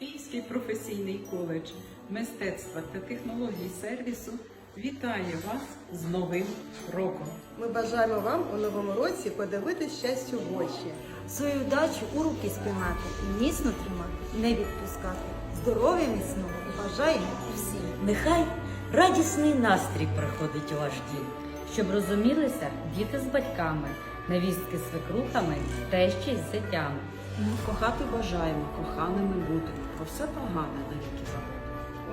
Київський професійний коледж мистецтва та технологій сервісу вітає вас з Новим роком! Ми бажаємо вам у новому році подивитись щастю в очі. Свою дачу у руки спіймати і міцно тримати, не відпускати. Здоров'я міцного бажаємо всім. Нехай радісний настрій приходить у ваш дім, щоб розумілися діти з батьками, невістки з свекрухами, тещі з зятями. Кохати бажаємо, коханими бути, про все погане навіки забути.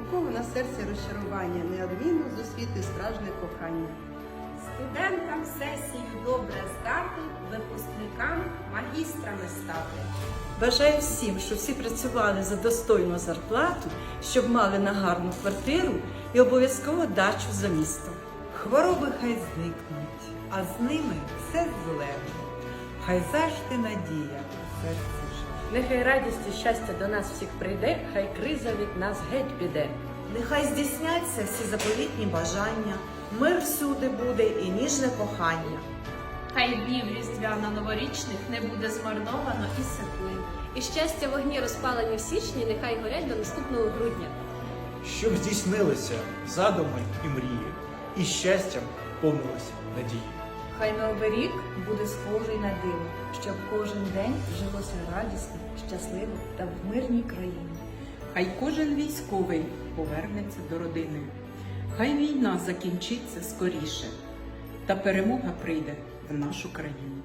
У кого на серці розчарування, неодмінно зустріти справжнє кохання. Студентам сесію добре здати, випускникам магістрами стати. Бажаю всім, щоб всі працювали за достойну зарплату, щоб мали на гарну квартиру і обов'язково дачу за містом. Хвороби хай зникнуть, а з ними все зелено. Хай завжди надія. Нехай радість і щастя до нас всіх прийде, хай криза від нас геть піде. Нехай здійсняться всі заповітні бажання, мир всюди буде і ніжне кохання. Хай днів різдвяно-новорічних не буде змарновано і сипли. І щастя вогні розпалені в січні, нехай горять до наступного грудня. щоб здійснилися задуми і мрії, і щастям повнилися надії. Хай новий рік буде схожий на диво, щоб кожен день жилося радісно, щасливо та в мирній країні. Хай кожен військовий повернеться до родини. Хай війна закінчиться скоріше, та перемога прийде в нашу країну.